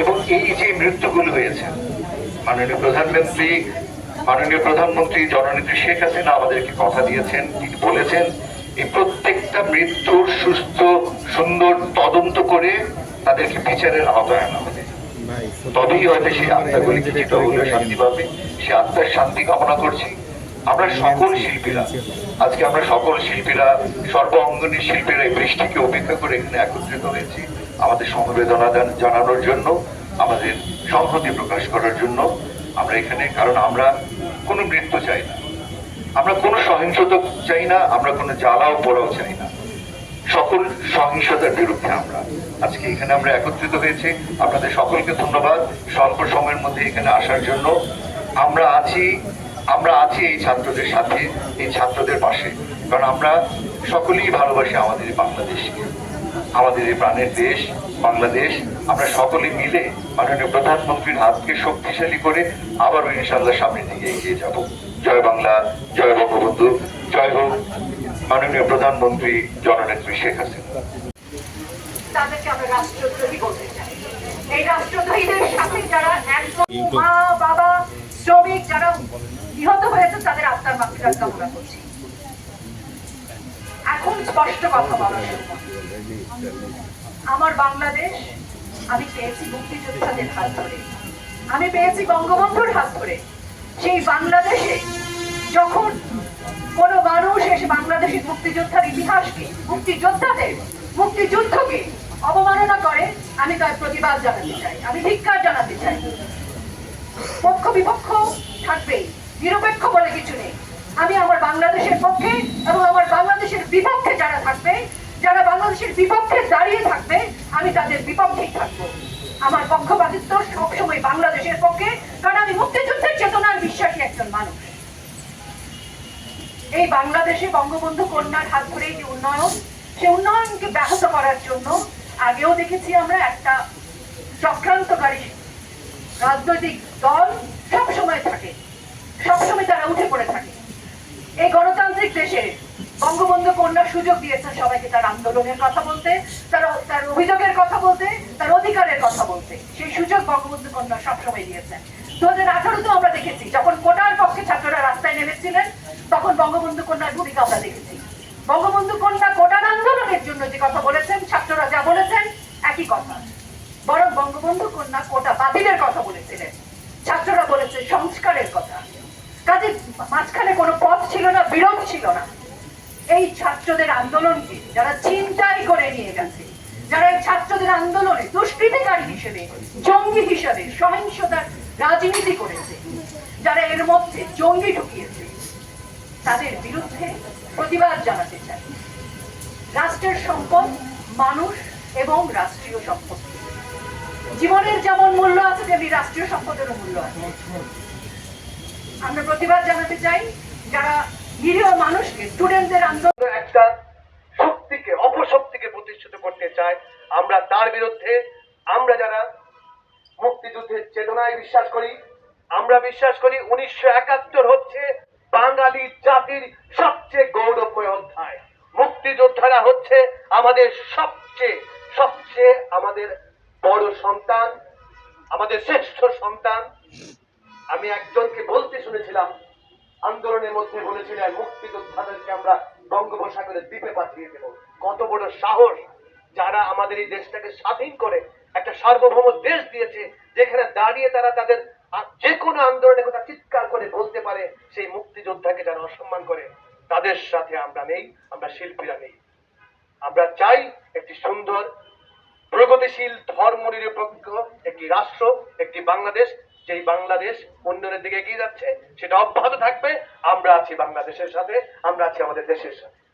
এবং এই যে মৃত্যুগুলো হয়েছে মাননীয় প্রধানমন্ত্রী মাননীয় প্রধানমন্ত্রী জননেত্রী শেখ হাসিনা আমাদেরকে কথা দিয়েছেন তিনি বলেছেন এই প্রত্যেকটা মৃত্যুর সুস্থ সুন্দর তদন্ত করে তাদেরকে বিচারের আওতায় আনা হবে। তবেই হয়তো সেই আত্মাগুলি কিছুটা হলেও শান্তি পাবে। সে আত্মার শান্তি কামনা করছি। আমরা সকল শিল্পীরা। আজকে আমরা সকল শিল্পীরা, সর্ব অঙ্গনের শিল্পীরা এই বৃষ্টিকে উপেক্ষা করে এখানে একত্রিত হয়েছি আমাদের সমবেদনা জানানোর জন্য, আমাদের সংহতি প্রকাশ করার জন্য। আমরা এখানে, কারণ আমরা কোনো মৃত্যু চাই না। আমরা কোনো সহিংসতা চাই না, আমরা কোনো জ্বালাও পোড়াও চাই না। সকল সহিংসতার বিরুদ্ধে আমরা। আজকে এখানে আমরা একত্রিত হয়েছি। আপনাদের সকলকে ধন্যবাদ। স্বল্প সময়ের মধ্যে এখানে আসার জন্য। আমরা আছি আমরা আছি এই ছাত্রদের সাথে এই ছাত্রদের পাশে। কারণ আমরা সকলেই ভালোবাসি আমাদের এই বাংলাদেশকে আমাদের এই প্রাণের দেশ বাংলাদেশ। আমরা সকলে মিলে মাননীয় প্রধানমন্ত্রীর হাতকে শক্তিশালী করে আবারও ইনশাল্লাহ সামনের দিকে এগিয়ে যাব। জয় বাংলা জয় বঙ্গবন্ধু জয় হোক মাননীয় প্রধানমন্ত্রী জননেত্রী শেখ হাসিনা। তাদেরকে আমরা রাষ্ট্রদ্রোহী বলতে চাই। এই রাষ্ট্রদ্রোহীদের সাথে যারা একদম মা বাবা শ্রমিক যারা তাদের আত্মার মাতৃকার কামনা করছি। এখন স্পষ্ট কথা সময়। আমার বাংলাদেশ, আমি পেয়েছি মুক্তিযোদ্ধাদের হাত ধরে। আমি পেয়েছি বঙ্গবন্ধুর হাত ধরে। সেই বাংলাদেশে যখন কোন মানুষ এসে বাংলাদেশের মুক্তিযোদ্ধার ইতিহাসকে, মুক্তিযোদ্ধাদের, মুক্তিযুদ্ধকে অবমাননা করে, আমি তার প্রতিবাদ জানাতে চাই। আমি ধিক্কার জানাতে চাই। পক্ষ বিপক্ষ থাকবে নিরপেক্ষ বলে কিছু নেই। আমি আমার বাংলাদেশের পক্ষে এবং আমার বাংলাদেশের বিপক্ষে যারা থাকবে, যারা বাংলাদেশের বিপক্ষে দাঁড়িয়ে থাকবে, আমি তাদের বিপক্ষেই থাকব। আমার পক্ষপাতিত্ব সবসময় বাংলাদেশের পক্ষে, কারণ আমি মুক্তিযুদ্ধের চেতনার বিশ্বাসী একজন মানুষ। এই বাংলাদেশে বঙ্গবন্ধু কন্যার হাত ধরে যে উন্নয়ন, সে উন্নয়নকে ব্যাহত করার জন্য আগেও দেখেছি আমরা একটা চক্রান্তকারী রাজনৈতিক দল সবসময় থাকে। সব সময় তারা উঠে পড়ে থাকে। এই গণতান্ত্রিক দেশে বঙ্গবন্ধু কন্যা সুযোগ দিয়েছেন সবাইকে তার আন্দোলনের কথা বলতে, তার তার অভিযোগের কথা বলতে, তার অধিকারের কথা বলতে। সেই সুযোগ বঙ্গবন্ধু কন্যা সবসময় দিয়েছেন। দু হাজার আঠারোতেও আমরা দেখেছি, যখন কোটার পক্ষে ছাত্ররা রাস্তায় নেমেছিলেন, তখন বঙ্গবন্ধু কন্যার ভূমিকা আমরা দেখেছি। বঙ্গবন্ধু কন্যা কোটার আন্দোলনের জন্য যে কথা বলেছেন, ছাত্ররা যা বলেছেন, একই কথা। বরং বঙ্গবন্ধু কন্যা কোটা বাতিলের কথা বলেছিলেন। ছাত্ররা বলেছে সংস্কারের কথা। কাজে মাঝখানে কোনো পথ ছিল না বিরোধ ছিল না। এই ছাত্রদের আন্দোলনকে যারা চিন্তাই করে নিয়ে গেছে, যারা এই ছাত্রদের আন্দোলনে দুষ্কৃতিকারী হিসেবে, জঙ্গি হিসেবে, সহিংসতার রাজনীতি করেছে, যারা এর মধ্যে জঙ্গি ঢুকিয়েছে, তাদের বিরুদ্ধে প্রতিবাদ জানাতে চাই। রাষ্ট্রের সম্পদ, মানুষ এবং রাষ্ট্রীয় সম্পদ। জীবনের যেমন মূল্য আছে, তেমনি রাষ্ট্রীয় সম্পদেরও মূল্য আছে। আমরা প্রতিবাদ জানাতে চাই যারা নিরীহ মানুষকে স্টুডেন্টদের আন্দোলন একটা শক্তিকে, অপশক্তিকে প্রতিষ্ঠিত করতে চায় আমরা তার বিরুদ্ধে, আমরা যারা মুক্তিযুদ্ধের চেতনায় বিশ্বাস করি, আমরা বিশ্বাস করি উনিশশো একাত্তর হচ্ছে বাঙালি জাতির সবচেয়ে গৌরবময় অধ্যায়। মুক্তিযোদ্ধারা হচ্ছে আমাদের সবচেয়ে সবচেয়ে আমাদের বড় সন্তান, আমাদের শ্রেষ্ঠ সন্তান। আমি একজনকে বলতে শুনেছিলাম, আন্দোলনের মধ্যে বলেছিলেন, মুক্তিযোদ্ধাদেরকে আমরা বঙ্গোপসাগরের দ্বীপে পাঠিয়ে দেব। কত বড় সাহস যারা আমাদের এই দেশটাকে স্বাধীন করে একটা সার্বভৌম দেশ দিয়েছে, যেখানে দাঁড়িয়ে তারা তাদের যে কোনো আন্দোলনের কথা চিৎকার করে বলতে পারে, সেই মুক্তিযোদ্ধাকে যারা অসম্মান করে, তাদের সাথে আমরা নেই, আমরা শিল্পীরা নেই। আমরা চাই একটি সুন্দর, প্রগতিশীল ধর্ম নিরপেক্ষ একটি রাষ্ট্র, একটি বাংলাদেশ যেই বাংলাদেশ উন্নয়নের দিকে এগিয়ে যাচ্ছে, সেটা অব্যাহত থাকবে। আমরা আছি বাংলাদেশের সাথে, আমরা আছি আমাদের দেশের সাথে।